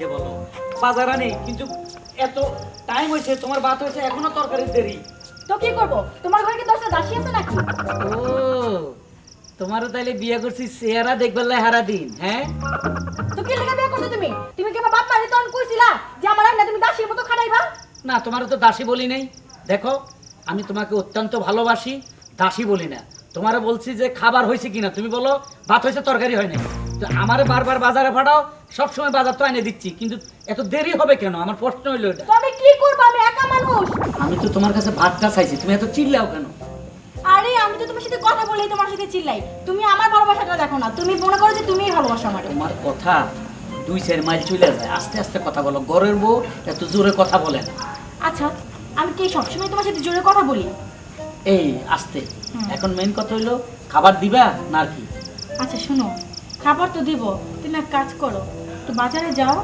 যাইতে বলো। বাজারা নেই কিন্তু এত টাইম হয়েছে তোমার বাত হয়েছে এখনও তরকারির দেরি। তো কি করব? তোমার ঘরে কি দশটা দাসী আছে নাকি? ও তোমারও তাইলে বিয়ে করছি চেহারা দেখবে হারা দিন হ্যাঁ? তো কি লেগে বিয়ে করছ তুমি? তুমি কি আমার বাপ মারি তখন কইছিলা যে আমার না তুমি দাসীর মতো খাটাইবা? না তোমারও তো দাসী বলি নাই। দেখো আমি তোমাকে অত্যন্ত ভালোবাসি দাসী বলি না। তোমারে বলছি যে খাবার হয়েছে কিনা তুমি বলো ভাত হয়েছে তরকারি হয় নাই। তো আমারে বারবার বাজারে পাঠাও সবসময় বাজার তো এনে দিচ্ছি কিন্তু এত দেরি হবে কেন? আমার প্রশ্ন হইল এটা। আমি কি করব? আমি একা মানুষ। আমি তো তোমার কাছে ভাতটা চাইছি তুমি এত চিল্লাও কেন? আরে আমি তো তোমার সাথে কথা বলেই তোমার সাথে চিল্লাই। তুমি আমার ভালোবাসাটা দেখো না। তুমি মনে করো যে তুমিই ভালোবাসো আমার তোমার কথা দুই চার মাইল চলে যায়। আস্তে আস্তে কথা বলো। গরের বউ এত জোরে কথা বলে না। আচ্ছা আমি কি সবসময় তোমার সাথে জোরে কথা বলি? এই আস্তে। এখন মেইন কথা হইল খাবার দিবা না আর কি? আচ্ছা শুনো। খাবার তো দিব। তুমি এক কাজ করো তো বাজারে যাও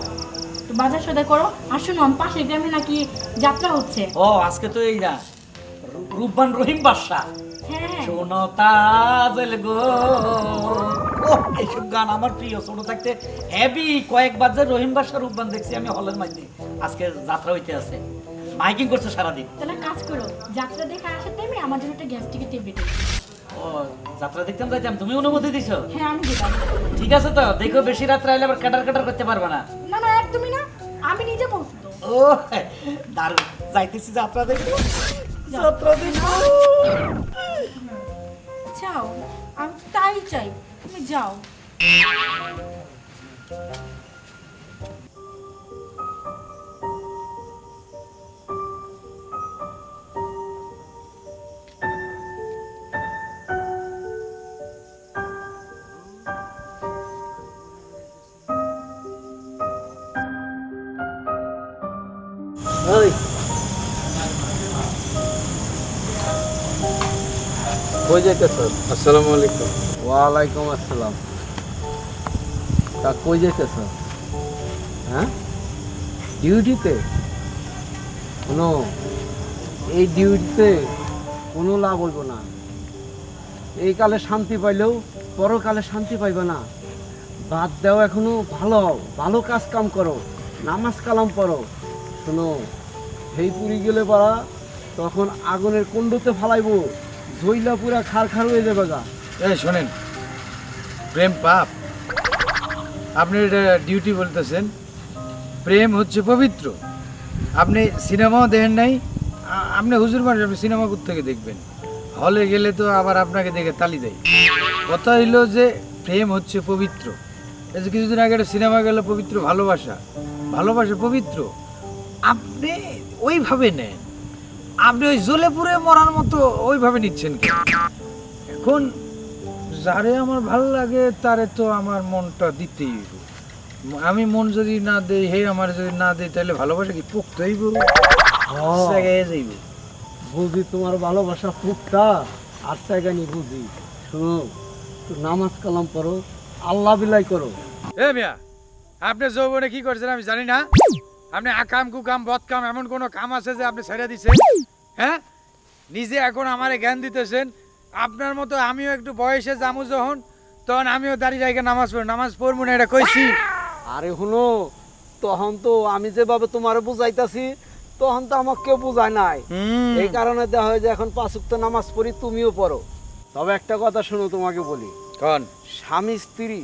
তো বাজার সদাই করো। আর শোনো আমার পাশের গ্রামে নাকি যাত্রা হচ্ছে। ও আজকে তো এই না রূপবান রহিম বাদশা হ্যাঁ। শোনো তাজল গো। এইসব গান আমার প্রিয়। ছোট থাকতে হেভি কয়েকবার যে রহিম বাদশা রূপবান দেখছি আমি হলের মাঝে। আজকে যাত্রা হইতে আছে। মাইকিং করছে সারাদিন। তাহলে কাজ করো যাত্রা দেখে আসার টাইমে আমার জন্য একটা গ্যাস টিকিট টেবিল ও যাত্রা দেখতাম যাইতাম তুমি অনুমতি দিছো? হ্যাঁ আমি দিলাম ঠিক আছে তো দেখো বেশি রাত্রে আইলে আবার কাটার কাটার করতে পারবে না। না না একদমই না আমি নিজে বলছি। ও দারুণ। যাইতেছি যাত্রা দেখব যাত্রা দেখব যাও আমি তাই চাই তুমি যাও। হ্যাঁ কোনো? এই লাভ হইব না। এই কালে শান্তি পাইলেও পরকালে শান্তি পাইবে না। বাদ দাও এখনও ভালো হও, ভালো কাজ কাম করো নামাজ কালাম পড়ো। শোনো সেই পুরী গেলে পারা তখন আগুনের কুণ্ডতে ফালাইবো। পুরা খার খার হয়ে যাবে গা। প্রেম পাপ। আপনি এটা ডিউটি বলতেছেন, প্রেম হচ্ছে পবিত্র। আপনি সিনেমাও দেখেন নাই আপনি হুজুর মানুষ, আপনি সিনেমা থেকে দেখবেন। হলে গেলে তো আবার আপনাকে দেখে তালি দেয়। কথা হইল যে প্রেম হচ্ছে পবিত্র। এই যে কিছুদিন আগে একটা সিনেমা গেল, পবিত্র ভালোবাসা। ভালোবাসা পবিত্র। আপনি ওইভাবে নেন। আপনি ওই জ্বলে পুড়ে মরার মতো ওইভাবে নিচ্ছেন এখন যারে আমার ভালো লাগে তারে তো আমার মনটা দিতেই আমি মন যদি না দেই হে আমার যদি না দেই তাহলে ভালোবাসা কি পোক্ত হইব? জায়গায় যাইব। বুঝি তোমার ভালোবাসা ফুটটা আর জায়গানি বুঝি। শোনো নামাজ কালাম পড়ো আল্লাহ বিলাই করো। এ মিয়া আপনি যৌবনে কি করছেন আমি জানি না। আপনি আকাম কুকাম বদকাম এমন কোনো কাম আছে যে আপনি ছেড়ে দিছেন? হ্যাঁ? নিজে এখন আমারে জ্ঞান দিতেছেন। আপনার মতো আমিও একটু বয়সে যামু যখন তখন আমিও দাঁড়িয়ে রেখে নামাজ পড়ি। নামাজ পড়ব না এটা কইছি। আরে শুনো তখন তো আমি যেভাবে তোমার বুঝাইতাছি তখন তো আমাকে কেউ বুঝায় নাই। এই কারণে দেখা হয় যে এখন পাঁচুক্ত নামাজ পড়ি তুমিও পড়ো। তবে একটা কথা শুনো তোমাকে বলি। স্বামী স্ত্রী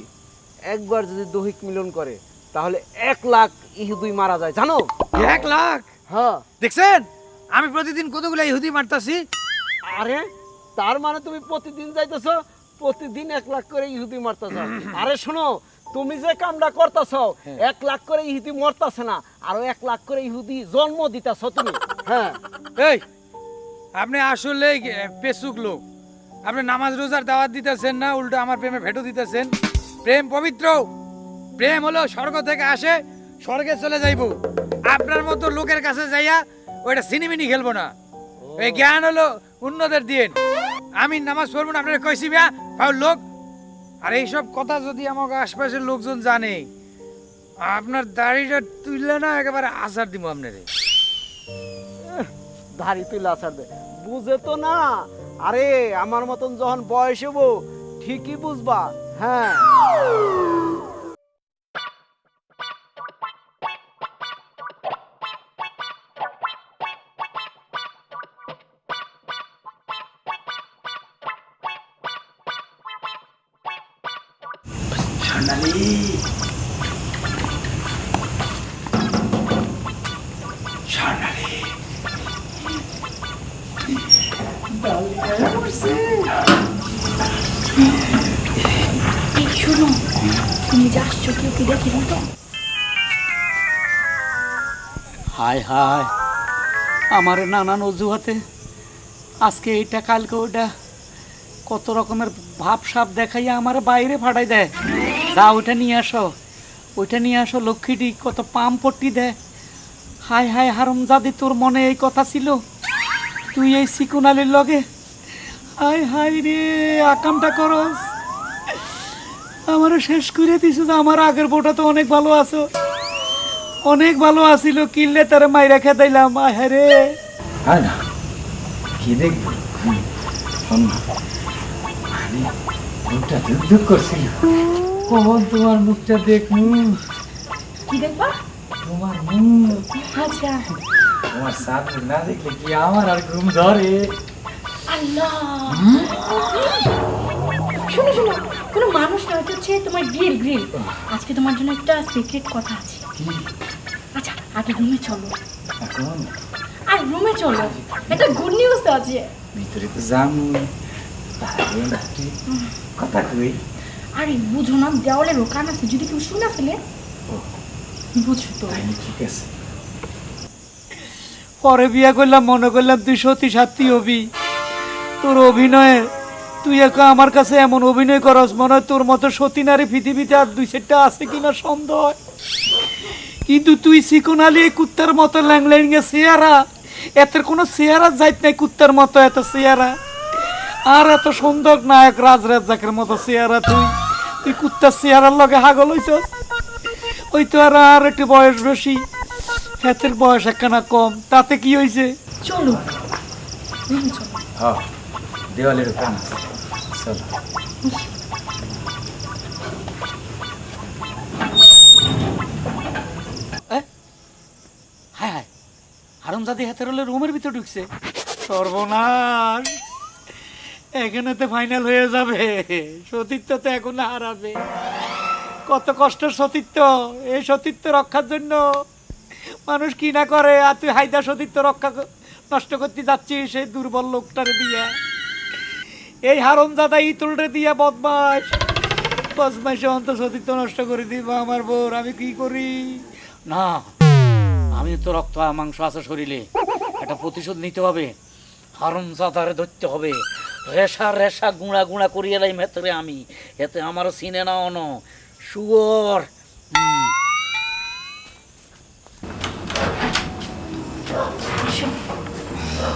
একবার যদি দৈহিক মিলন করে তাহলে এক লাখ ইহুদি মারা যায় জানো? এক লাখ? হ্যাঁ। দেখছেন? আমি প্রতিদিন কতগুলো ইহুদি মারতাছি? আরে তার মানে তুমি প্রতিদিন যাইতেছ প্রতিদিন এক লাখ করে ইহুদি মারতেছ। আরে শোনো তুমি যে কামটা করতেছ এক লাখ করে ইহুদি মরতাছে না আরও এক লাখ করে ইহুদি জন্ম দিতেছ তুমি। হ্যাঁ। এই আপনি আসলে পেসুক লোক। আপনি নামাজ রোজার দাওয়াত দিতেছেন না উল্টো আমার প্রেমে ভেটো দিতেছেন। প্রেম পবিত্র। প্রেম হলো স্বর্গ থেকে আসে স্বর্গে চলে যাইব। আপনার মতো লোকের কাছে যাইয়া ওইটা সিনেমিনি খেলব না। এই জ্ঞান হলো উন্নতের দিন আমি নামাজ পড়ব না আপনার কইছি বিয়া ফাউল লোক। আর এইসব কথা যদি আমাকে আশপাশের লোকজন জানে আপনার দাড়িটা তুললে না একেবারে আচার দিব আপনারে। ধারি তুই লাচার দে। বুঝে তো না। আরে আমার মতন যখন বয়স হব ঠিকই বুঝবা। হ্যাঁ। যে কেউ কি দেখিল তো হায় হায়, আমার নানান অজুহাতে আজকে এইটা, কালকে ওইটা, কত রকমের ভাব সাপ দেখাইয়া আমার বাইরে ফাটাই দেয়। যা, ওইটা নিয়ে আসো, ওইটা নিয়ে আসো, লক্ষ্মীটি কত পাম পট্টি দেয়। হায় হায় হারম জাদি তোর মনে এই কথা ছিল? তুই এই সিকুনালির লগে? হায় হায় রে, আকামটা করস। আমারও শেষ করে দিছিস আমার আগের বউটা তো অনেক ভালো আছো। অনেক ভালো আছিল কিনলে তারে মাইরা খেতাইলাম আয় রে। হয় না কি দেখব? মুখটা করছিল। কখন তোমার মুখটা দেখমু কি দেখবা? তোমার মুখ। আচ্ছা। তোমার সাথে না দেখলে কি আমার আর ঘুম ধরে? আল্লাহ। শোনো শোনো। কোনো মানুষ না এটা হচ্ছে তোমার গ্রিল গ্রিল আজকে তোমার জন্য একটা সিক্রেট কথা আছে। আচ্ছা আগে রুমে চলো। এখন? আর রুমে চলো। একটা গুড নিউজ আছে। ভিতরে তো যামু কথা কই? আরে বুঝো না দেওয়ালে রোকান আছে যদি কেউ শুনে ফেলে। ও। বুঝো তো। ঠিক আছে। পরে বিয়া করলাম মনে করলাম তুই সতী সাথী হবি। তোর অভিনয়ে তুই একা আমার কাছে এমন অভিনয় করস মনে হয় তোর মতো সতী নারী পৃথিবীতে আর দুই সেটটা আছে কিনা সন্দেহ। হয়। কিন্তু তুই সিকুনালি কুত্তার মতো ল্যাংল্যাঙ্গে চেয়ারা এতের কোনো চেয়ারা যাইত নাই কুত্তার মতো এত চেয়ারা আর এত সুন্দর নায়ক রাজ রাজ্জাকের মতো চেয়ারা তুই। তুই কুত্তার চেয়ারার লগে হাগল হইছস। ওই তো আর আর একটু বয়স বেশি। হাতের বয়স একখানা কম। তাতে কি হয়েছে চলো রুমে চলো হ দেওয়ালের কান আছে। চলো হায় হায় হারমজাদি হাতের হলে রুমের ভিতর ঢুকছে। সর্বনাশ! এখানে তো ফাইনাল হয়ে যাবে। সতীর্থ তো এখন হারাবে। কত কষ্টের সতীর্থ এই সতীর্থ রক্ষার জন্য। মানুষ কি না করে আর তুই হায়দা সতীর্থ রক্ষা নষ্ট করতে যাচ্ছিস সেই দুর্বল লোকটারে দিয়া। এই হারমজাদা ইতুলরে দিয়া বদমাস বদমাসে অন্ত সতীর্থ নষ্ট করে দিব আমার বোর আমি কি করি? না, আমি তো রক্ত মাংস আছে শরীরে। একটা প্রতিশোধ নিতে হবে। হারম সাদারে ধরতে হবে। রেশা রেশা গুঁড়া গুঁড়া করিয়ে এলাই ভেতরে আমি। এতে আমারও সিনে না অন। শুয়োর।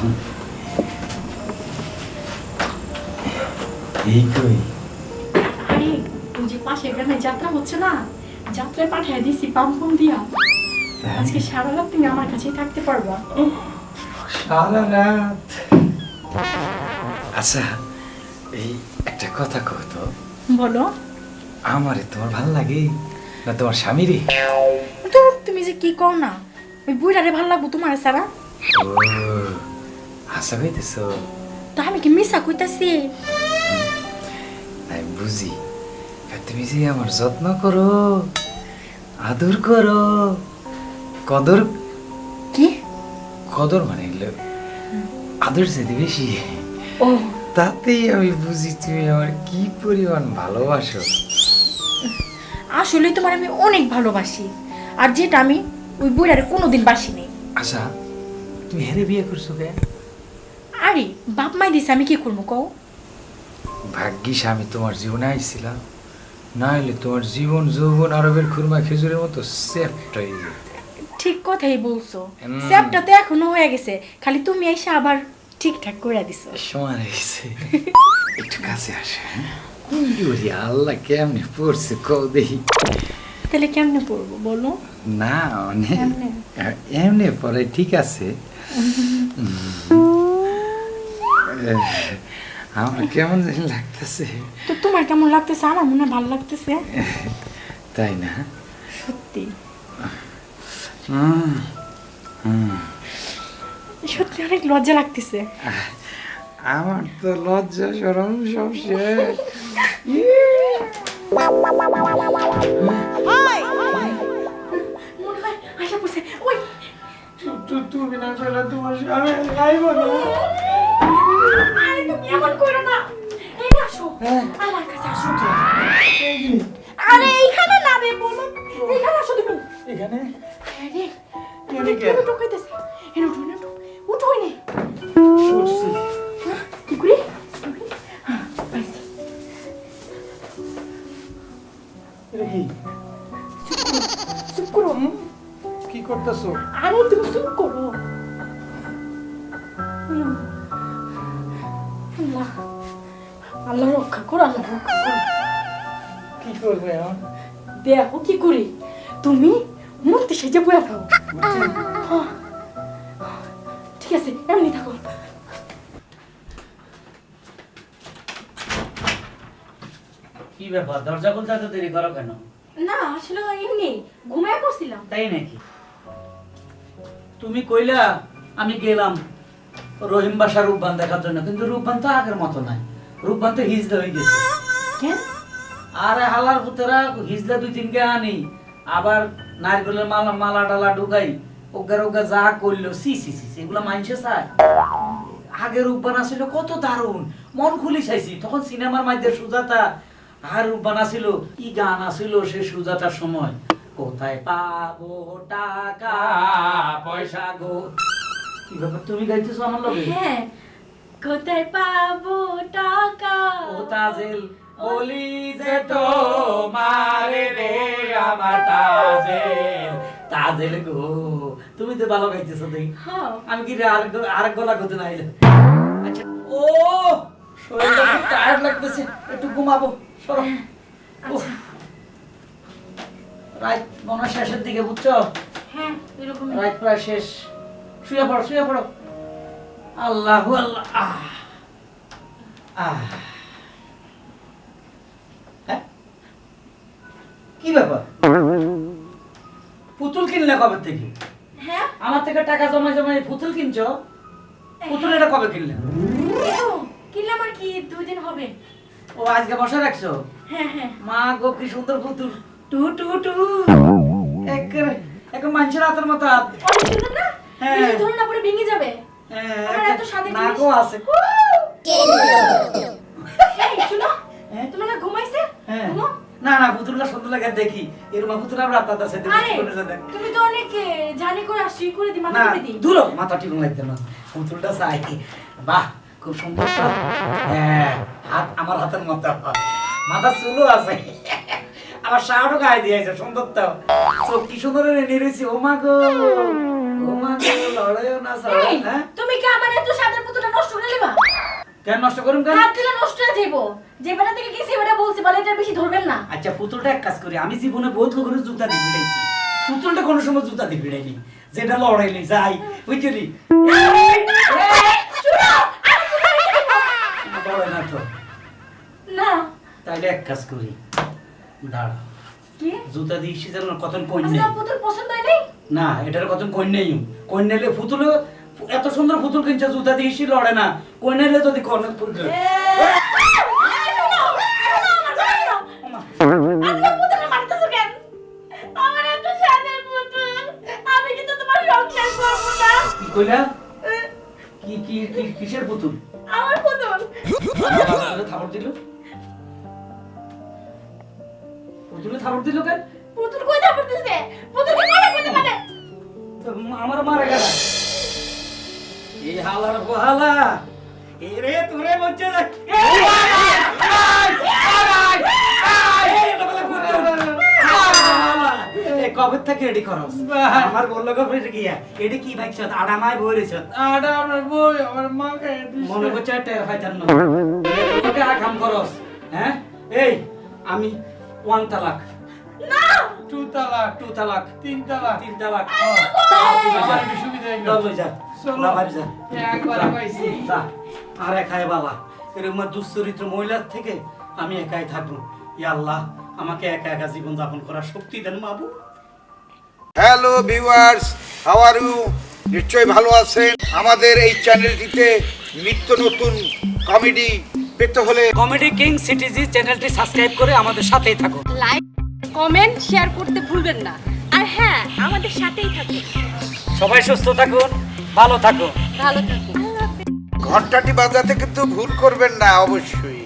হুম। এই আরে ওই যে পাশে গ্রামে যাত্রা হচ্ছে না যাত্রায় পাঠিয়ে দিছি পাম্পম দিয়া। আজকে সারা রাত তুমি আমার কাছেই থাকতে পারবা। সারা রাত? আচ্ছা এই একটা কথা তো। বলো। আমারে তোমার ভালো লাগে না তোমার স্বামীরে? তুমি যে কি কও না ওই বুড়ারে ভালো লাগবো তোমার সারা ও হাসা কইতেছ। তা আমি কি মিশা কইতাছি? আমি বুঝি। তুমি যে আমার যত্ন করো আদর করো কদর কি? কদর মানে আদর যেতে বেশি। ও। তাতেই আমি বুঝি তুমি আমার কি পরিমাণ ভালোবাসো। আসলে তোমার আমি অনেক ভালোবাসি। আর যেটা আমি ওই বুড়ারে কোনোদিন বাসিনি। আচ্ছা তুমি হেরে বিয়ে করছ কে আরে বাপ মাই দিছে আমি কি করব কও? ভাগ্যিস আমি তোমার জীবনে আইছিলাম। না হলে তোমার জীবন যৌবন আরবের খুরমা খেজুরের মতো সেফট হয়ে যেত। ঠিক কথাই বলছো। স্যাপটা তো এখনও হয়ে গেছে। খালি তুমি এসে আবার ঠিকঠাক করে দিছো। সময় হয়ে গেছে। একটু কাছে আসে হ্যাঁ? ওরে আল্লাহ কেমনে পড়ছে কও দেখি। তাহলে কেমনে পড়ব বলো? না মানে এমনে? এমনি পরে ঠিক আছে। আমার কেমন জানি লাগতেছে। তো তোমার কেমন লাগতেছে? আমার মনে ভালো লাগতেছে। তাই না? সত্যি। হুম হুম সত্যি অনেক লজ্জা লাগতেছে। আমার তো লজ্জা সরম সব শেষ। তুমি না তোমার স্বামী তুমি এমন করো না এই আসো আমার কাছে আসো আরে এইখানে না রে বলো এইখানে আসো তুমি কি করতেছো আরে, তুমি চুপ করো। আল্লাহ আল্লাহ রক্ষা করো আল্লাহ রক্ষা করো। কি করবে এখন? দেখো কি করি। তুমি মূর্তি সেজে বয়ে থাকো হ্যাঁ। ঠিক আছে এমনি থাকো। কি ব্যাপার? দরজা খুলতে এত দেরি করো কেন? না আসলে এমনি ঘুমায় পড়ছিলাম। তাই নাকি? তুমি কইলা আমি গেলাম। রহিম বাসা রূপবান দেখার জন্য কিন্তু রূপবান তো আগের মতো নাই। রূপবান তো হিজলা হয়ে গেছে। কেন? আরে হালার পুতেরা হিজলা দুই তিনকে আনি আবার নারকেলের মালা মালা টালা ঢুকাই ওগার ওগা যা করল সি সি সি এগুলা মানছে চায় আগে রূপবান আসছিল কত দারুণ। মন খুলি চাইছি তখন সিনেমার মাধ্যমে সুজাতা আর রূপবান আসছিল কি গান আসছিল সে সুজাতার সময়। কোথায় পাবো টাকা পয়সা গো? কি ব্যাপার? তুমি গাইতেছো আমার লগে? হ্যাঁ। কোথায় পাবো টাকা? ও তাজেল বলি যে তো মারে রে আমার তাজেল। তাজেল গো তুমি তো ভালো গাইতেছো তুই হ্যাঁ। আমি কি রে আরেক আরেক গলা করতে নাইলে আচ্ছা ও শরীরটা খুব টায়ার্ড লাগতেছে। একটু ঘুমাবো সরো। রাত মনে শেষের দিকে বুঝছ? হ্যাঁ এরকম রাত প্রায় শেষ। শুয়ে পড়ো শুয়ে পড়ো। আল্লাহ আল্লাহ। আহ আহ। হ্যাঁ? কি ব্যাপার? পুতুল কিনলে কবে থেকে? হ্যাঁ? আমার থেকে টাকা জমাই জমাই পুতুল কিনছো? পুতুল এটা কবে কিনলে? কিনলাম আর কি দুই দিন হবে। ও আজকে বসে রাখছো? হ্যাঁ হ্যাঁ। মা গো কি সুন্দর পুতুল। টু টু টু। এক একদম মানুষের হাতের মতো হাত। হ্যাঁ। বেশি ধরুন না পরে ভেঙে যাবে। হ্যাঁ, আমার এত স্বাদের নাকও আছে। শুনো। হ্যাঁ? তোমার না ঘুমাইছে? হ্যাঁ। ঘুমো। না না পুতুলটা সুন্দর লাগে দেখি। এরকম পুতুল আমরা আপনার কাছে তুমি তো অনেক জানি করে আসছি করে দি মাথা দি দূর মাথা ঠিক লাগছে না। পুতুলটা চাই। বাহ খুব সুন্দর হ্যাঁ হাত আমার হাতের মতো মাথা চুলও আছে। আমার শাহরও গায়ে দিয়েছে সুন্দর তো। চোখ কি সুন্দর নিয়ে রয়েছে ও মা গো। না হ্যাঁ তুমি কি আমার এত সাদের পুতুলটা নষ্ট করে নিবা? কেন নষ্ট করুন কেন? হাত দিলে নষ্ট হয়ে যাইবো। যে বেটা থেকে গেছি বেটা বলছি বলে এটা বেশি ধরবেন না। আচ্ছা পুতুলটা এক কাজ করি আমি জীবনে বহুত লোকের জুতা দিয়ে ভিড়াইছি। পুতুলটা কোনো সময় জুতা দিয়ে ভিড়াইনি যেটা লড়াইনি যাই বুঝলি? লড়াই না তো। না। তাইলে এক কাজ করি দাঁড়া। কি? জুতা দিয়ে ইসি যেন কতন নেই পুতুল পছন্দ হয় নাই না, এটার নেই। কইন নেলে পুতুল, এত সুন্দর পুতুল কিনছে, জুতা দিয়ে লড়ে না। কইন নেলে যদি কিসের পুতুল? পুতুলে থাপড় দিল? কেন? পুতুল কই থাপড় দিছে? পুতুল কি আমার মারে গেল এই হালার বহালা তোরে বলছে কবে থেকে রেডি করস? আমার বলল কবে গিয়া এডি কি ভাইছ আড়ামায় বই রেছ আটা আমার বই আমার মা খাই মনে করছে টের পাইতাম না। তোকে কাম করস হ্যাঁ? এই আমি ওয়ান তালাক। না! টু তালাক টু তালাক তিন তালাক তিন তালাক আমার একটু সুবিধা হইল। লব যা চলো। ভাই যা একবারে পাইছি। যা, আর একাই বাবা এরকম দুশ্চরিত্র মহিলার থেকে আমি একাই থাকব ইয়া আল্লাহ আমাকে একা একা জীবন যাপন করার শক্তি দেন বাবু hello viewers how are you নিশ্চয়ই ভালো আছেন আমাদের এই চ্যানেলটিতে নিত্য নতুন কমেডি পেতে হলে কমেডি কিং সিটিজি চ্যানেলটি সাবস্ক্রাইব করে আমাদের সাথেই থাকো লাইক কমেন্ট শেয়ার করতে ভুলবেন না। আর হ্যাঁ আমাদের সাথেই থাকুন। সবাই সুস্থ থাকুন ভালো থাকুন। ভালো থাকুন। ঘন্টাটি বাজাতে কিন্তু ভুল করবেন না অবশ্যই।